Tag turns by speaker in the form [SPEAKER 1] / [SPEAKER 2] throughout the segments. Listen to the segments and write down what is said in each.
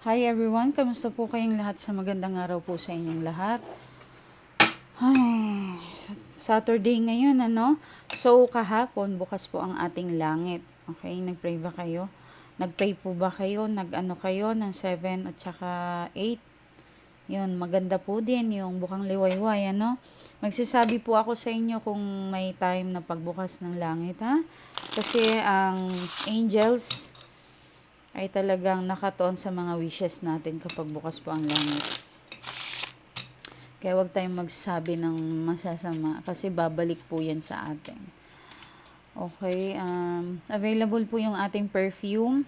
[SPEAKER 1] Hi everyone, kamusta po kayong lahat sa magandang araw po sa inyong lahat? Ay, Saturday ngayon ano? So kahapon bukas po ang ating langit. Okay, nagpray ba kayo? Nagpray po ba kayo? Nag-ano kayo ng 7 at saka 8? Yun, maganda po din yung bukang liwayway, ano? Magsasabi po ako sa inyo kung may time na pagbukas ng langit, ha? Kasi ang angels ay talagang nakatoon sa mga wishes natin kapag bukas po ang langit. Kaya wag tayong magsabi ng masasama kasi babalik po yan sa atin. Okay, um, available po yung ating perfume.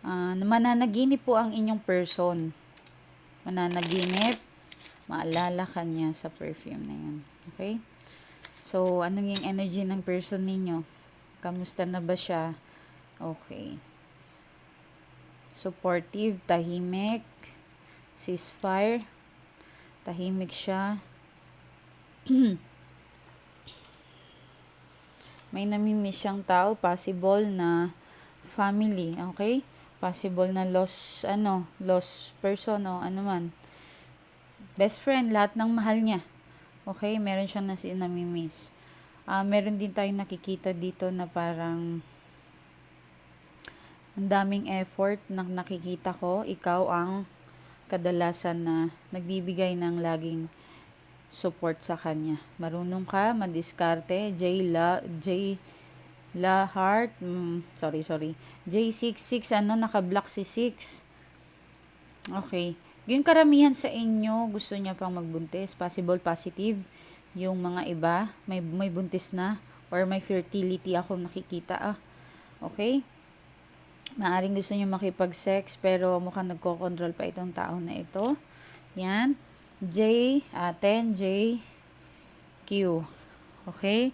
[SPEAKER 1] Uh, mananaginip po ang inyong person. Mananaginip, maalala ka niya sa perfume na yun. Okay? So, ano yung energy ng person ninyo? Kamusta na ba siya? Okay supportive, tahimik, ceasefire, tahimik siya. May namimiss siyang tao, possible na family, okay? Possible na lost, ano, lost person o ano man. Best friend, lahat ng mahal niya. Okay? Meron siyang nasi namimiss. Uh, meron din tayong nakikita dito na parang ang daming effort na nakikita ko, ikaw ang kadalasan na nagbibigay ng laging support sa kanya. Marunong ka, madiskarte, J La, J La Heart, mm, sorry, sorry, J66, ano, naka-block si 6. Okay. Yung karamihan sa inyo, gusto niya pang magbuntis, possible positive. Yung mga iba, may, may buntis na, or may fertility ako nakikita, ah. Okay? Maaring gusto niyo makipag-sex pero mukhang nagko-control pa itong tao na ito. Yan. J, uh, 10, J, Q. Okay?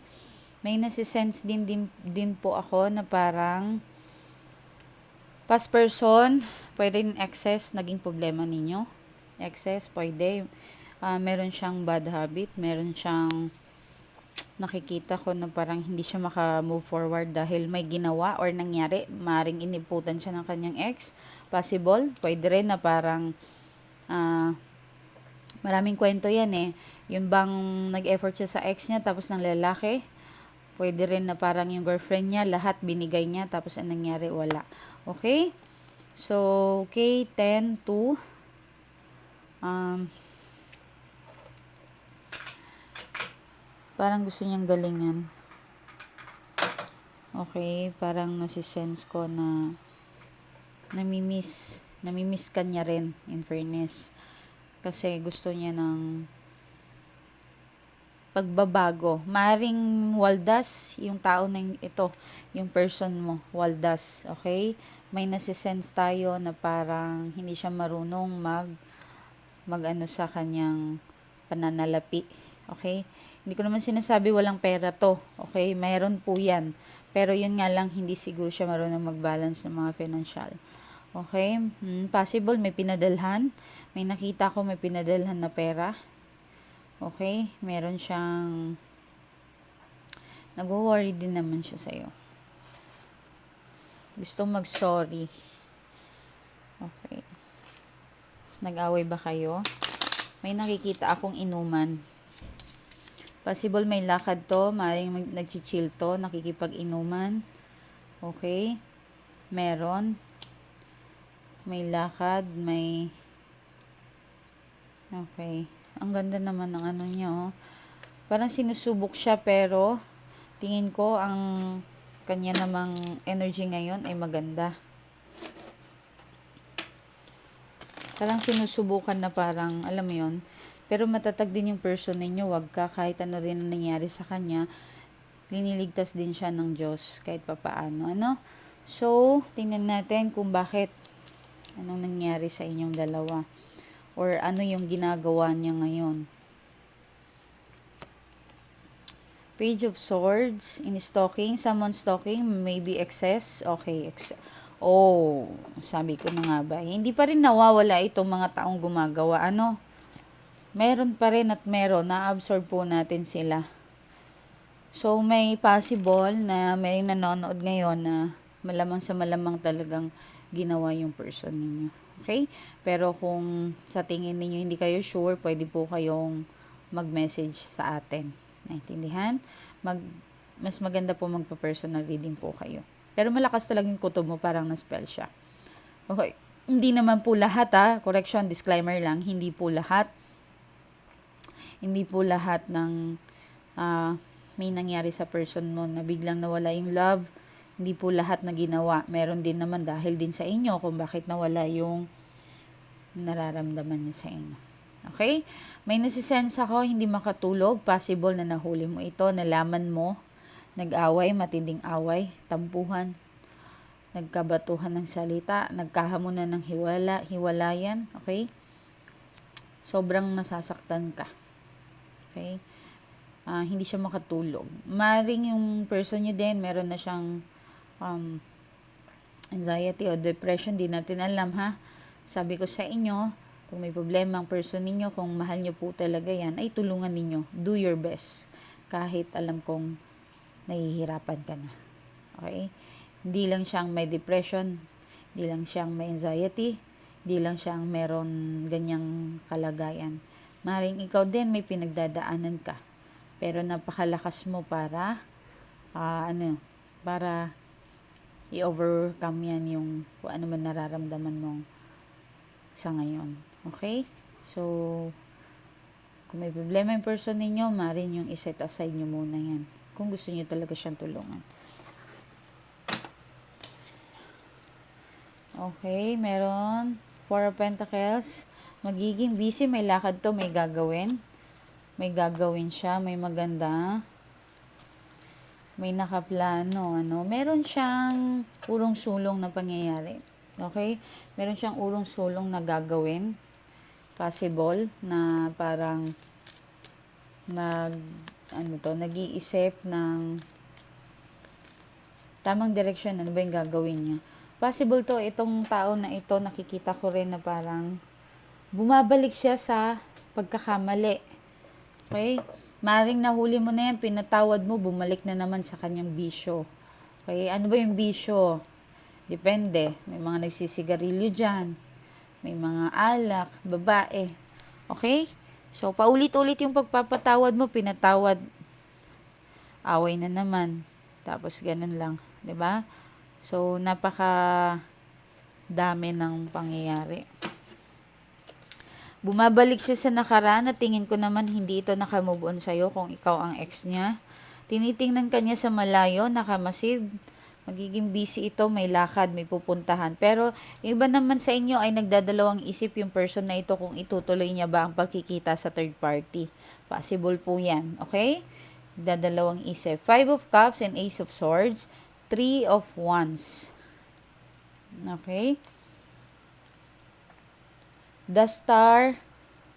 [SPEAKER 1] May nasisense din, din, din po ako na parang past person, pwede rin excess, naging problema ninyo. Excess, pwede. Uh, meron siyang bad habit, meron siyang nakikita ko na parang hindi siya maka-move forward dahil may ginawa or nangyari, maring iniputan siya ng kanyang ex. Possible, pwede rin na parang uh, maraming kwento yan eh. Yung bang nag-effort siya sa ex niya tapos ng lalaki, pwede rin na parang yung girlfriend niya, lahat binigay niya tapos ang nangyari, wala. Okay? So, okay, 10 to um, Parang gusto niyang galingan. Okay, parang nasisense ko na namimiss, namimiss ka niya rin, in fairness. Kasi gusto niya ng pagbabago. Maring waldas, yung tao na ito, yung person mo, waldas, okay? May nasisense tayo na parang hindi siya marunong mag mag ano sa kanyang pananalapi, okay? Hindi ko naman sinasabi walang pera to. Okay, mayroon po yan. Pero yun nga lang, hindi siguro siya marunong mag-balance ng mga financial. Okay, hmm, possible may pinadalhan. May nakita ko may pinadalhan na pera. Okay, meron siyang nag-worry din naman siya sa'yo. Gusto mag-sorry. Okay. Nag-away ba kayo? May nakikita akong inuman. Possible may lakad to, maaaring nag-chill to, nakikipag-inuman. Okay? Meron. May lakad, may... Okay. Ang ganda naman ng ano niya, oh. Parang sinusubok siya, pero tingin ko ang kanya namang energy ngayon ay maganda. Parang sinusubukan na parang, alam mo yon pero matatag din yung person ninyo, wag ka kahit ano rin ang nangyari sa kanya, liniligtas din siya ng Diyos kahit papaano. Ano? So, tingnan natin kung bakit anong nangyari sa inyong dalawa or ano yung ginagawa niya ngayon. Page of Swords, in stalking, someone stalking, maybe excess, okay, excess. Oh, sabi ko na nga ba, hindi pa rin nawawala itong mga taong gumagawa, ano, meron pa rin at meron, na-absorb po natin sila. So, may possible na may nanonood ngayon na malamang sa malamang talagang ginawa yung person ninyo. Okay? Pero kung sa tingin ninyo hindi kayo sure, pwede po kayong mag-message sa atin. Naintindihan? Mag, mas maganda po magpa-personal reading po kayo. Pero malakas talaga yung kutob mo, parang na-spell siya. Okay. Hindi naman po lahat ha. Correction, disclaimer lang. Hindi po lahat. Hindi po lahat ng ah, may nangyari sa person mo na biglang nawala yung love. Hindi po lahat na ginawa. Meron din naman dahil din sa inyo kung bakit nawala yung nararamdaman niya sa inyo. Okay? May nasisense ako, hindi makatulog. Possible na nahuli mo ito, nalaman mo. Nag-away, matinding away, tampuhan, nagkabatuhan ng salita, nagkahamunan ng hiwala, hiwalayan, okay? Sobrang nasasaktan ka. Okay? Ah, hindi siya makatulog. Maring yung person nyo din, meron na siyang um, anxiety o depression, di natin alam ha. Sabi ko sa inyo, kung may problema ang person ninyo, kung mahal nyo po talaga yan, ay tulungan ninyo. Do your best. Kahit alam kong nahihirapan ka na. Okay? Hindi lang siyang may depression, hindi lang siyang may anxiety, hindi lang siyang meron ganyang kalagayan. Maring ikaw din may pinagdadaanan ka. Pero napakalakas mo para ah, ano, para i-overcome yan yung kung ano man nararamdaman mong sa ngayon. Okay? So, kung may problema yung person ninyo, marin yung iset aside nyo muna yan. Kung gusto nyo talaga siyang tulungan. Okay, meron. Four of Pentacles. Magiging busy, may lakad to, may gagawin. May gagawin siya, may maganda. May nakaplano, ano. Meron siyang urong-sulong na pangyayari. Okay? Meron siyang urong-sulong na gagawin. Possible na parang nag ano to, nag-iisip ng tamang direksyon, ano ba yung gagawin niya. Possible to, itong tao na ito, nakikita ko rin na parang bumabalik siya sa pagkakamali. Okay? Maring nahuli mo na yan, pinatawad mo, bumalik na naman sa kanyang bisyo. Okay? Ano ba yung bisyo? Depende. May mga nagsisigarilyo dyan. May mga alak, babae. Okay? So, paulit-ulit yung pagpapatawad mo, pinatawad. Away na naman. Tapos, ganun lang. ba? So, napaka dami ng pangyayari. Bumabalik siya sa nakaraan at tingin ko naman hindi ito nakamove on sa'yo kung ikaw ang ex niya. Tinitingnan ka niya sa malayo, nakamasid. Magiging busy ito, may lakad, may pupuntahan. Pero iba naman sa inyo ay nagdadalawang isip yung person na ito kung itutuloy niya ba ang pagkikita sa third party. Possible po yan, okay? Dadalawang isip. Five of Cups and Ace of Swords. Three of Wands. Okay? The Star,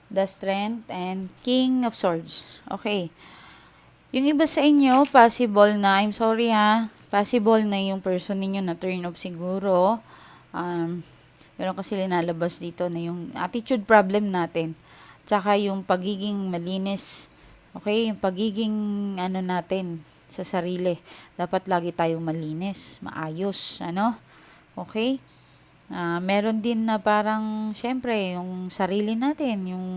[SPEAKER 1] the Strength, and King of Swords. Okay. Yung iba sa inyo, possible na, I'm sorry ha, possible na yung person ninyo na turn off siguro. Um, meron kasi linalabas dito na yung attitude problem natin. Tsaka yung pagiging malinis. Okay, yung pagiging ano natin sa sarili. Dapat lagi tayong malinis, maayos, ano? Okay? Ah, meron din na parang, syempre, yung sarili natin, yung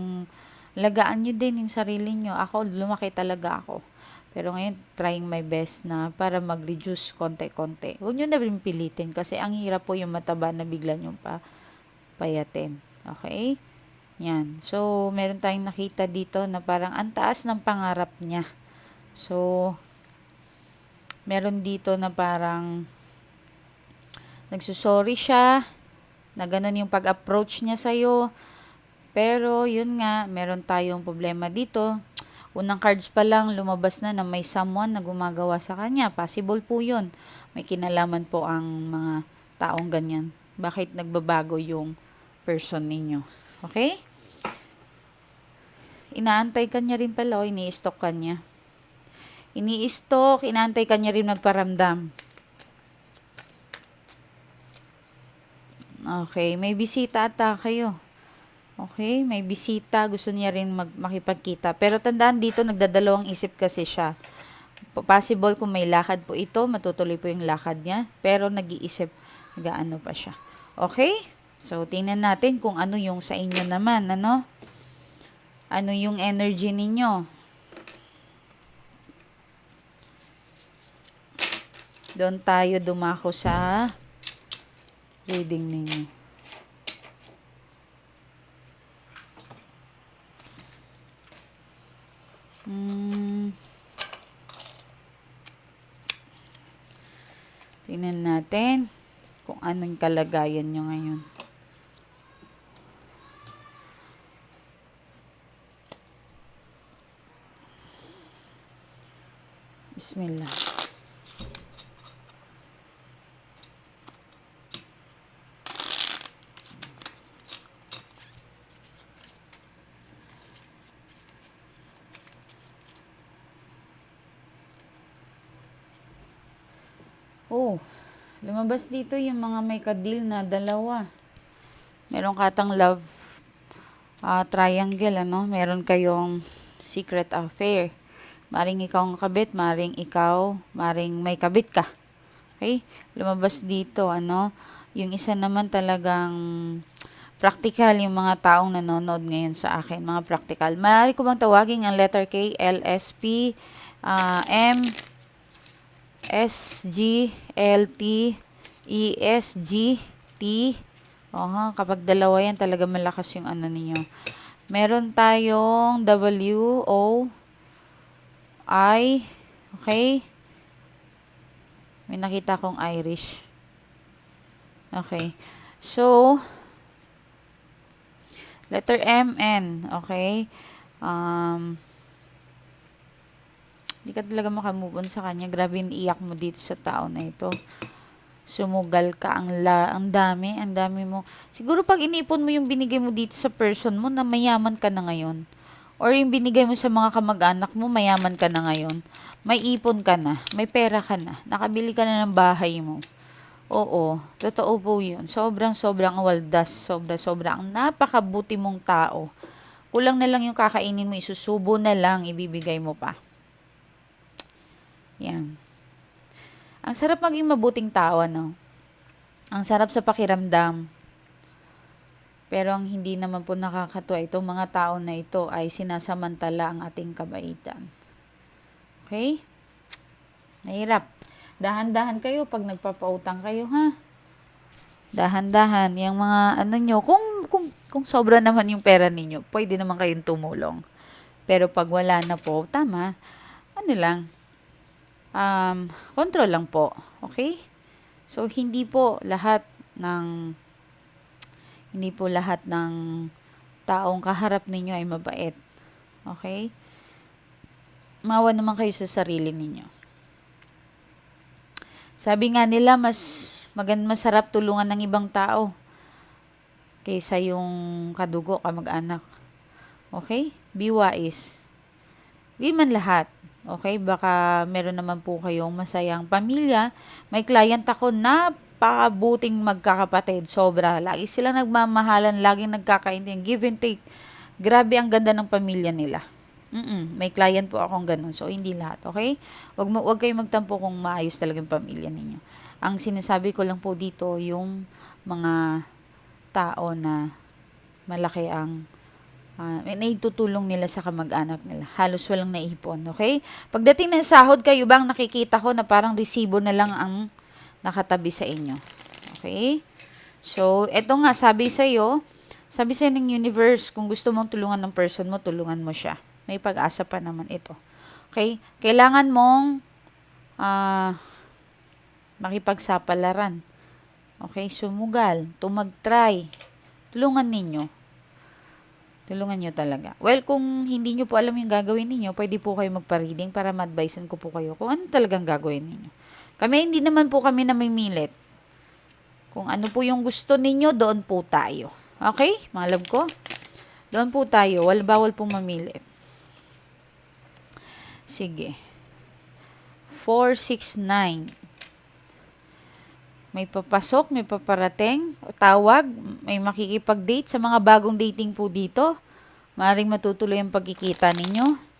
[SPEAKER 1] lagaan nyo din yung sarili nyo. Ako, lumaki talaga ako. Pero ngayon, trying my best na para mag-reduce konti-konti. Huwag nyo na rin pilitin kasi ang hirap po yung mataba na bigla nyo pa payatin. Okay? Yan. So, meron tayong nakita dito na parang ang taas ng pangarap niya. So, meron dito na parang nagsusorry siya, na ganun yung pag-approach niya sa'yo. Pero, yun nga, meron tayong problema dito. Unang cards pa lang, lumabas na na may someone na gumagawa sa kanya. Possible po yun. May kinalaman po ang mga taong ganyan. Bakit nagbabago yung person ninyo. Okay? Inaantay ka niya rin pala o ini-stalk ka niya. Ini-stalk, inaantay ka niya rin magparamdam. Okay, may bisita ata kayo. Okay, may bisita, gusto niya rin mag makipagkita. Pero tandaan dito, nagdadalawang isip kasi siya. Possible kung may lakad po ito, matutuloy po yung lakad niya. Pero nag-iisip, nag-ano pa siya. Okay? So, tingnan natin kung ano yung sa inyo naman, ano? Ano yung energy ninyo? Doon tayo dumako sa reading ninyo. Hmm. Tingnan natin kung anong kalagayan nyo ngayon. Bismillah. Oh, lumabas dito yung mga may kadil na dalawa. Meron katang love ah, triangle, ano? Meron kayong secret affair. Maring ikaw ang kabit, maring ikaw, maring may kabit ka. Okay? Lumabas dito, ano? Yung isa naman talagang practical yung mga taong nanonood ngayon sa akin, mga practical. Maaari ko bang tawagin ang letter K, L, S, P, ah, M, S, G, L, T, E, S, G, T. Oha, kapag dalawa yan, talaga malakas yung ano ninyo. Meron tayong W, O, I, okay? May nakita akong Irish. Okay. So, letter M, N, okay? Um, hindi ka talaga makamove on sa kanya. Grabe iyak mo dito sa tao na ito. Sumugal ka. Ang, la, ang dami. Ang dami mo. Siguro pag inipon mo yung binigay mo dito sa person mo na mayaman ka na ngayon. Or yung binigay mo sa mga kamag-anak mo, mayaman ka na ngayon. May ipon ka na. May pera ka na. Nakabili ka na ng bahay mo. Oo. Totoo po yun. Sobrang, sobrang waldas. Sobra, sobrang napakabuti mong tao. Kulang na lang yung kakainin mo. Isusubo na lang. Ibibigay mo pa. Yan. Ang sarap maging mabuting tao, ano? Ang sarap sa pakiramdam. Pero ang hindi naman po nakakatuwa, itong mga tao na ito ay sinasamantala ang ating kabaitan. Okay? Nahirap. Dahan-dahan kayo pag nagpapautang kayo, ha? Dahan-dahan. Yung mga ano nyo, kung, kung, kung sobra naman yung pera ninyo, pwede naman kayong tumulong. Pero pag wala na po, tama, ano lang, um, control lang po. Okay? So, hindi po lahat ng hindi po lahat ng taong kaharap ninyo ay mabait. Okay? Mawa naman kayo sa sarili ninyo. Sabi nga nila, mas magand masarap tulungan ng ibang tao kaysa yung kadugo, kamag-anak. Okay? Be wise. Di man lahat. Okay? Baka meron naman po kayong masayang pamilya. May client ako na napakabuting magkakapatid. Sobra. Lagi silang nagmamahalan, laging nagkakaintindihan. Give and take. Grabe ang ganda ng pamilya nila. Mm May client po akong ganun. So, hindi lahat. Okay? Wag, mo, wag kayong magtampo kung maayos talagang pamilya ninyo. Ang sinasabi ko lang po dito, yung mga tao na malaki ang uh, naitutulong nila sa kamag-anak nila. Halos walang naipon, okay? Pagdating ng sahod, kayo bang nakikita ko na parang resibo na lang ang nakatabi sa inyo. Okay? So, eto nga, sabi sa iyo, sabi sa ng universe, kung gusto mong tulungan ng person mo, tulungan mo siya. May pag-asa pa naman ito. Okay? Kailangan mong uh, makipagsapalaran. Okay? Sumugal. Tumag-try. Tulungan ninyo. Tulungan nyo talaga. Well, kung hindi nyo po alam yung gagawin ninyo, pwede po kayo magpa-reading para ma-advisean ko po kayo kung ano talagang gagawin ninyo. Kami hindi naman po kami na may milit. Kung ano po yung gusto ninyo, doon po tayo. Okay, mga love ko? Doon po tayo. Wal bawal po mamilit. Sige. 469. May papasok, may paparating, tawag, may makikipag-date sa mga bagong dating po dito. Maring matutuloy ang pagkikita ninyo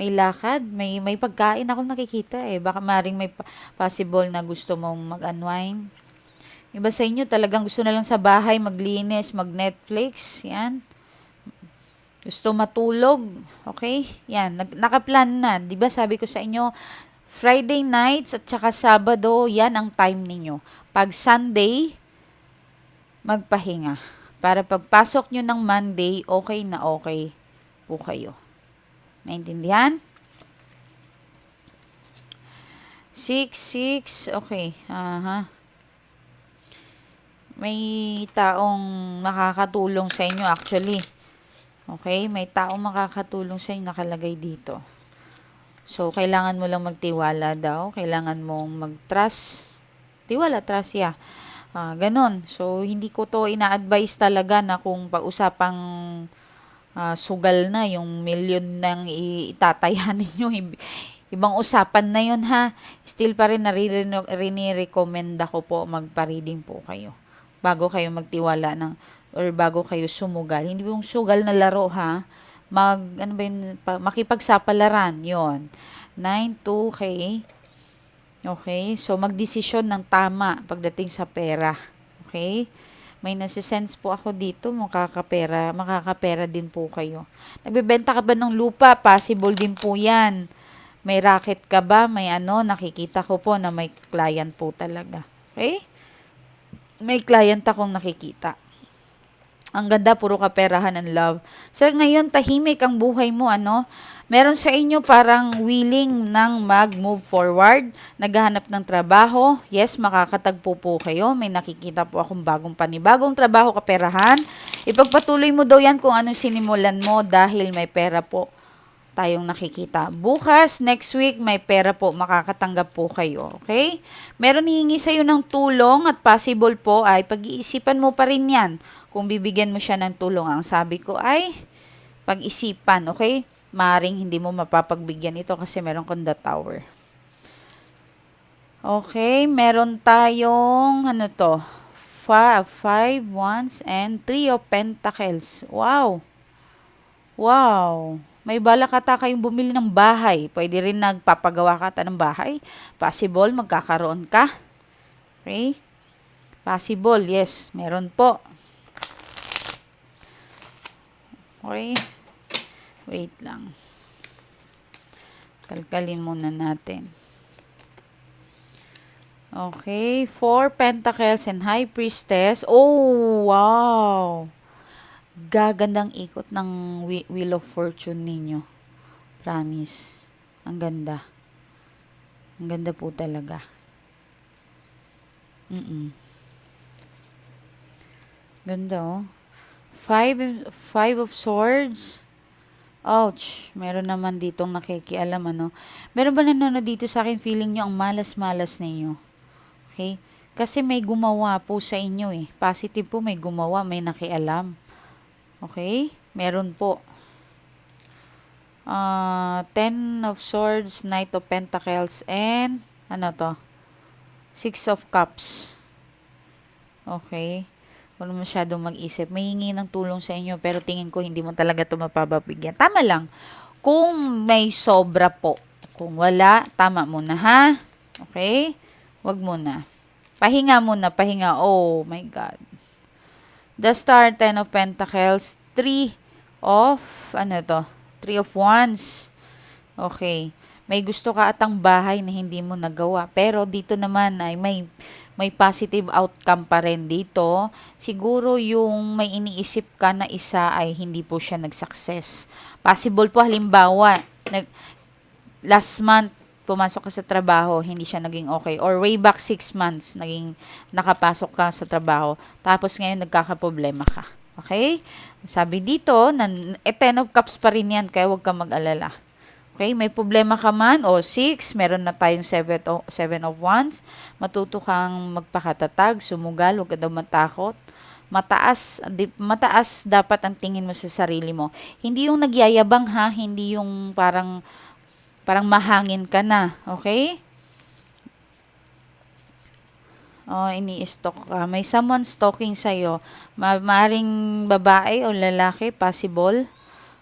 [SPEAKER 1] may lakad, may may pagkain ako nakikita eh. Baka maring may possible na gusto mong mag-unwind. Iba sa inyo, talagang gusto na lang sa bahay, maglinis, mag-Netflix. Yan. Gusto matulog. Okay? Yan. Nakaplan na. Di ba sabi ko sa inyo, Friday nights at saka Sabado, yan ang time ninyo. Pag Sunday, magpahinga. Para pagpasok nyo ng Monday, okay na okay po kayo. Naintindihan? 6, 6, okay. Aha. May taong makakatulong sa inyo actually. Okay? May taong makakatulong sa inyo nakalagay dito. So, kailangan mo lang magtiwala daw. Kailangan mong mag-trust. Tiwala, trust, yeah. Ah, ganun. So, hindi ko to ina-advise talaga na kung pag-usapang ah, sugal na, yung million nang itataya ninyo.Ib- Ibang usapan na yun ha. Still pa rin nare-recommend ako po magpa-reading po kayo. Bago kayo magtiwala ng or bago kayo sumugal. Hindi yung sugal na laro ha. Mag, ano ba yun, pa, makipagsapalaran, yon 9, 2, okay. Okay, so magdesisyon ng tama pagdating sa pera. Okay? May nasisense po ako dito, makakapera, makakapera din po kayo. Nagbebenta ka ba ng lupa? Possible din po yan. May racket ka ba? May ano, nakikita ko po na may client po talaga. Okay? May client akong nakikita. Ang ganda, puro kaperahan and love. So, ngayon, tahimik ang buhay mo, ano? Meron sa inyo parang willing nang mag-move forward, naghahanap ng trabaho. Yes, makakatagpo po kayo. May nakikita po akong bagong panibagong trabaho, kaperahan. Ipagpatuloy mo daw yan kung anong sinimulan mo dahil may pera po tayong nakikita. Bukas, next week, may pera po, makakatanggap po kayo. Okay? Meron hihingi sa'yo ng tulong at possible po ay pag-iisipan mo pa rin yan kung bibigyan mo siya ng tulong. Ang sabi ko ay pag-isipan, okay? Maring hindi mo mapapagbigyan ito kasi meron kang the tower. Okay, meron tayong, ano to, five, five wands and three of pentacles. Wow! Wow! May balak ata kayong bumili ng bahay. Pwede rin nagpapagawa ka ta ng bahay. Possible, magkakaroon ka. Okay? Possible, yes. Meron po. Okay? Wait lang. Kalkalin muna natin. Okay, four pentacles and high priestess. Oh, wow! Gagandang ikot ng Wheel of Fortune ninyo. Promise. Ang ganda. Ang ganda po talaga. Mm-mm. Ganda oh. Five, five of swords. Ouch. Meron naman ditong nakikialam ano. Meron ba nanonood dito sa akin feeling nyo ang malas-malas ninyo? Okay? Kasi may gumawa po sa inyo eh. Positive po may gumawa, may nakialam. Okay? Meron po. Uh, Ten of Swords, Knight of Pentacles, and ano to? Six of Cups. Okay? Wala masyadong mag-isip. May hingi ng tulong sa inyo, pero tingin ko hindi mo talaga ito mapapabigyan. Tama lang. Kung may sobra po. Kung wala, tama muna ha. Okay? Wag muna. Pahinga muna, pahinga. Oh my God. The Star, Ten of Pentacles, Three of, ano to? Three of Wands. Okay. May gusto ka atang bahay na hindi mo nagawa. Pero dito naman ay may, may positive outcome pa rin dito. Siguro yung may iniisip ka na isa ay hindi po siya nag-success. Possible po halimbawa, nag, last month, pumasok ka sa trabaho, hindi siya naging okay. Or way back six months, naging nakapasok ka sa trabaho. Tapos ngayon, nagkakaproblema ka. Okay? Sabi dito, na, eh, ten of cups pa rin yan, kaya huwag ka mag-alala. Okay, may problema ka man, o six, meron na tayong seven of, seven of wands. Matuto kang magpakatatag, sumugal, huwag ka daw matakot. Mataas, di, mataas dapat ang tingin mo sa sarili mo. Hindi yung nagyayabang ha, hindi yung parang parang mahangin ka na, okay? Oh, ini-stalk ka. May someone stalking sa'yo. Ma maring babae o lalaki, possible.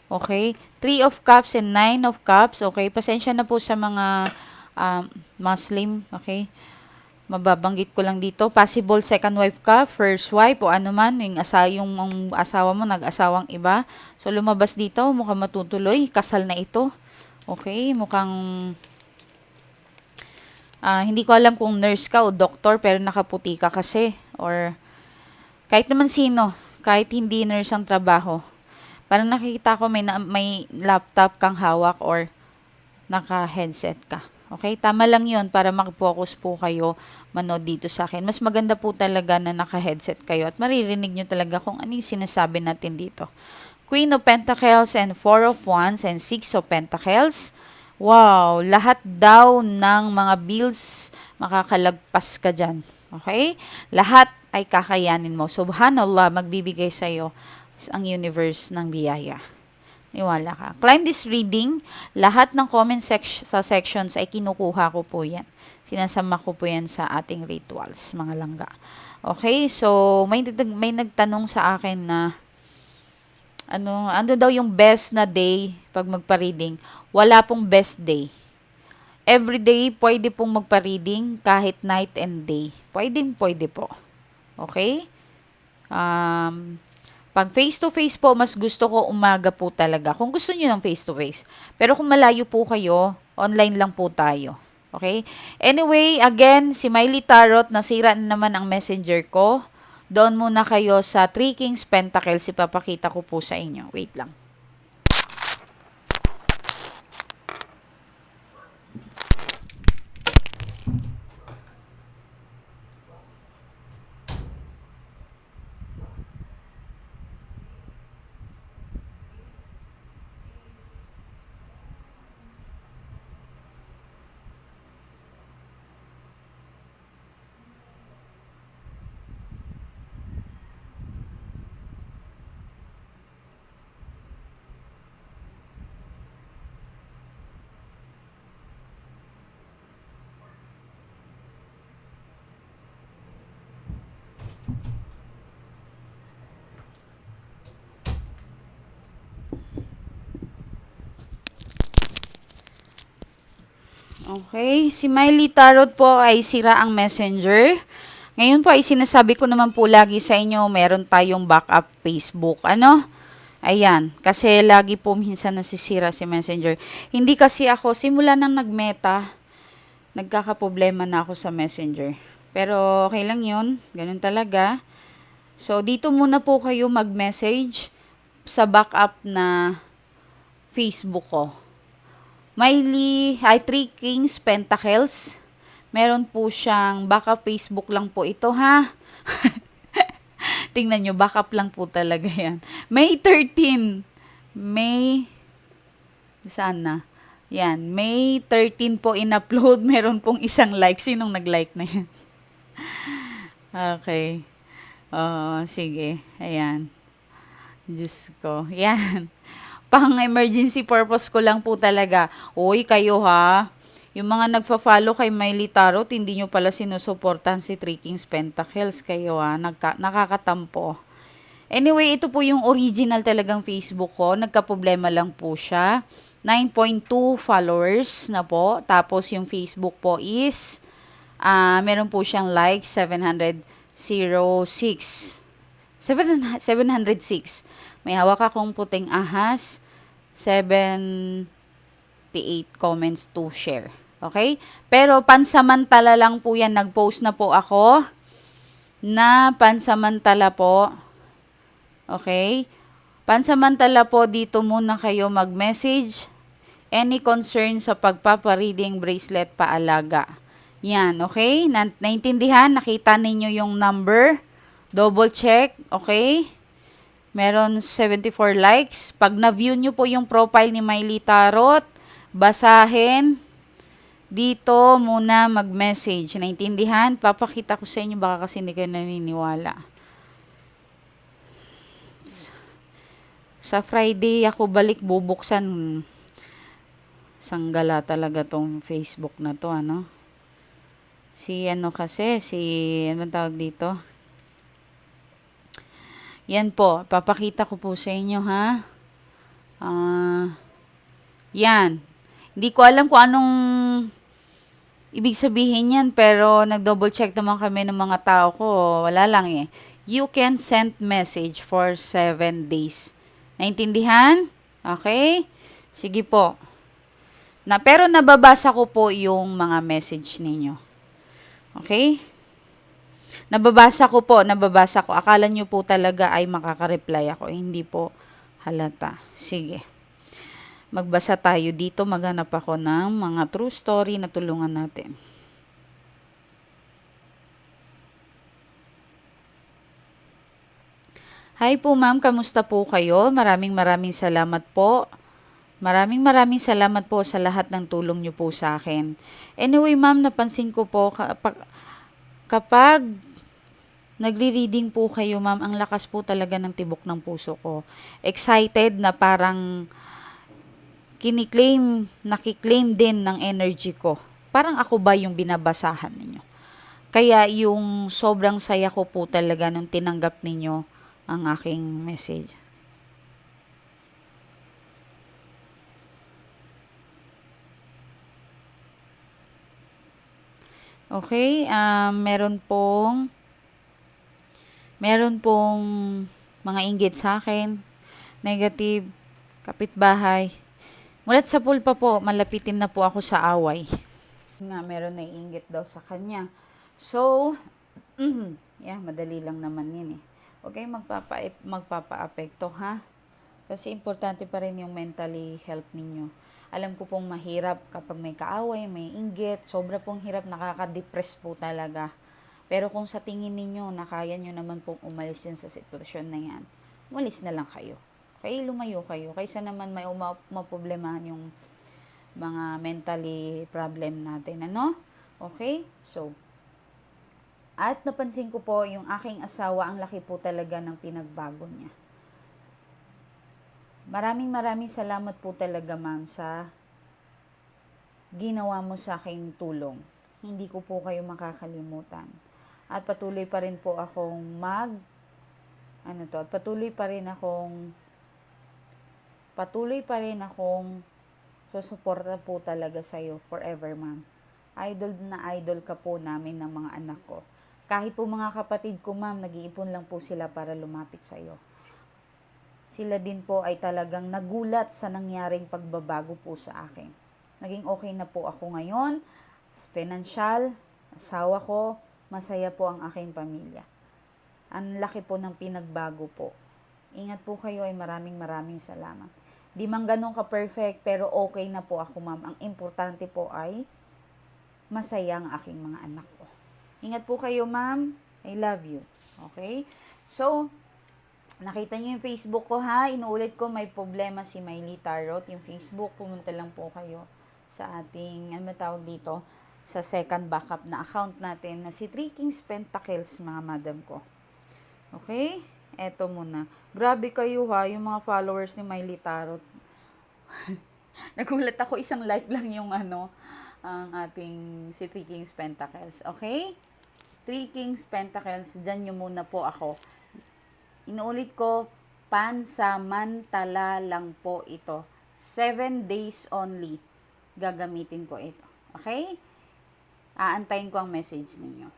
[SPEAKER 1] Okay? Three of Cups and Nine of Cups. Okay? Pasensya na po sa mga um, Muslim. Okay? mababanggit ko lang dito, possible second wife ka, first wife, o ano man, yung, asa, yung asawa mo, nag-asawang iba. So, lumabas dito, mukhang matutuloy, kasal na ito. Okay, mukhang, ah, hindi ko alam kung nurse ka o doktor, pero nakaputi ka kasi, or, kahit naman sino, kahit hindi nurse ang trabaho. Parang nakikita ko may, may laptop kang hawak or naka-headset ka. Okay, tama lang yon para mag-focus po kayo manood dito sa akin. Mas maganda po talaga na naka-headset kayo at maririnig nyo talaga kung ano yung sinasabi natin dito. Queen of Pentacles and Four of Wands and Six of Pentacles. Wow, lahat daw ng mga bills makakalagpas ka dyan. Okay? Lahat ay kakayanin mo. Subhanallah, magbibigay sa'yo ang universe ng biyaya. Niwala ka. Climb this reading. Lahat ng comment sec- sa sections ay kinukuha ko po yan. Sinasama ko po yan sa ating rituals, mga langga. Okay, so may, may nagtanong sa akin na ano, ano daw yung best na day pag magpa-reading? Wala pong best day. Every day, pwede pong magpa-reading kahit night and day. Pwede, pwede po. Okay? Um, pag face-to-face po, mas gusto ko umaga po talaga. Kung gusto niyo ng face-to-face. Pero kung malayo po kayo, online lang po tayo. Okay? Anyway, again, si Miley Tarot, nasira na naman ang messenger ko. Doon muna kayo sa Three Kings Pentacles. Ipapakita ko po sa inyo. Wait lang. Okay, si Miley Tarot po ay sira ang messenger. Ngayon po ay sinasabi ko naman po lagi sa inyo, meron tayong backup Facebook. Ano? Ayan, kasi lagi po minsan nasisira si messenger. Hindi kasi ako, simula nang nagmeta, nagkakaproblema na ako sa messenger. Pero okay lang yun, ganun talaga. So, dito muna po kayo mag-message sa backup na Facebook ko. Miley, ay Three Kings Pentacles. Meron po siyang backup Facebook lang po ito ha. Tingnan nyo, backup lang po talaga yan. May 13. May, saan na? Yan, May 13 po in-upload. Meron pong isang like. Sinong nag-like na yan? okay. Oo, sige. Ayan. Diyos ko. Yan pang emergency purpose ko lang po talaga. Uy, kayo ha. Yung mga nagfa-follow kay Miley Tarot, hindi nyo pala sinusuportahan si Three Kings Pentacles. Kayo ha, nagka, nakakatampo. Anyway, ito po yung original talagang Facebook ko. Nagka-problema lang po siya. 9.2 followers na po. Tapos yung Facebook po is, uh, meron po siyang like, 706. 706. May hawak akong puting ahas. 78 comments to share. Okay? Pero pansamantala lang po yan. Nag-post na po ako na pansamantala po. Okay? Pansamantala po dito muna kayo mag-message. Any concern sa pagpapareading bracelet paalaga. Yan, okay? Na naintindihan? Nakita ninyo yung number? Double check, okay? Meron 74 likes. Pag na-view nyo po yung profile ni Miley Tarot, basahin. Dito muna mag-message. Naintindihan? Papakita ko sa inyo baka kasi hindi kayo naniniwala. Sa Friday ako balik bubuksan. Sanggala talaga tong Facebook na to, ano? Si ano kasi, si ano tawag dito? Yan po, papakita ko po sa inyo ha. Uh, yan. Hindi ko alam kung anong ibig sabihin yan, pero nag-double check naman kami ng mga tao ko, wala lang eh. You can send message for 7 days. Naintindihan? Okay? Sige po. Na, pero nababasa ko po yung mga message ninyo. Okay? Nababasa ko po, nababasa ko. Akala nyo po talaga ay makaka-reply ako. Hindi po halata. Sige. Magbasa tayo dito. Maghanap ako ng mga true story na tulungan natin. Hi po ma'am, kamusta po kayo? Maraming maraming salamat po. Maraming maraming salamat po sa lahat ng tulong niyo po sa akin. Anyway ma'am, napansin ko po kapag, kapag nagre-reading po kayo ma'am, ang lakas po talaga ng tibok ng puso ko. Excited na parang kiniklaim, nakiklaim din ng energy ko. Parang ako ba yung binabasahan ninyo? Kaya yung sobrang saya ko po talaga nung tinanggap ninyo ang aking message. Okay, um, meron pong meron pong mga inggit sa akin, negative, kapitbahay. Mulat sa pulpa po, malapitin na po ako sa away. Nga, meron na inggit daw sa kanya. So, yeah, madali lang naman yun eh. Okay, magpapa magpapa-apekto ha. Kasi importante pa rin yung mentally health ninyo. Alam ko pong mahirap kapag may kaaway, may inggit, sobra pong hirap, nakaka-depress po talaga. Pero kung sa tingin ninyo, nakaya nyo naman pong umalis yan sa sitwasyon na yan, umalis na lang kayo. Okay, lumayo kayo. Kaysa naman may uma- maproblemahan yung mga mentally problem natin, ano? Okay? So, at napansin ko po, yung aking asawa, ang laki po talaga ng pinagbago niya. Maraming maraming salamat po talaga ma'am sa ginawa mo sa aking tulong. Hindi ko po kayo makakalimutan. At patuloy pa rin po akong mag ano to, at patuloy pa rin akong patuloy pa rin akong susuporta po talaga sa iyo forever, ma'am. Idol na idol ka po namin ng mga anak ko. Kahit po mga kapatid ko, ma'am, nag-iipon lang po sila para lumapit sa iyo sila din po ay talagang nagulat sa nangyaring pagbabago po sa akin. Naging okay na po ako ngayon, financial, asawa ko, masaya po ang aking pamilya. Ang laki po ng pinagbago po. Ingat po kayo ay maraming maraming salamat. Di man ganun ka-perfect, pero okay na po ako ma'am. Ang importante po ay masaya ang aking mga anak ko. Ingat po kayo ma'am. I love you. Okay? So, Nakita niyo yung Facebook ko ha. Inuulit ko may problema si Miley Tarot. Yung Facebook, pumunta lang po kayo sa ating, ano tawag dito, sa second backup na account natin na si Three Kings Pentacles, mga madam ko. Okay? Eto muna. Grabe kayo ha, yung mga followers ni Miley Tarot. Nagulat ako, isang like lang yung ano, ang ating si Three Kings Pentacles. Okay? Three Kings Pentacles, dyan nyo muna po ako. Inuulit ko, pansamantala lang po ito. Seven days only gagamitin ko ito. Okay? Aantayin ko ang message ninyo.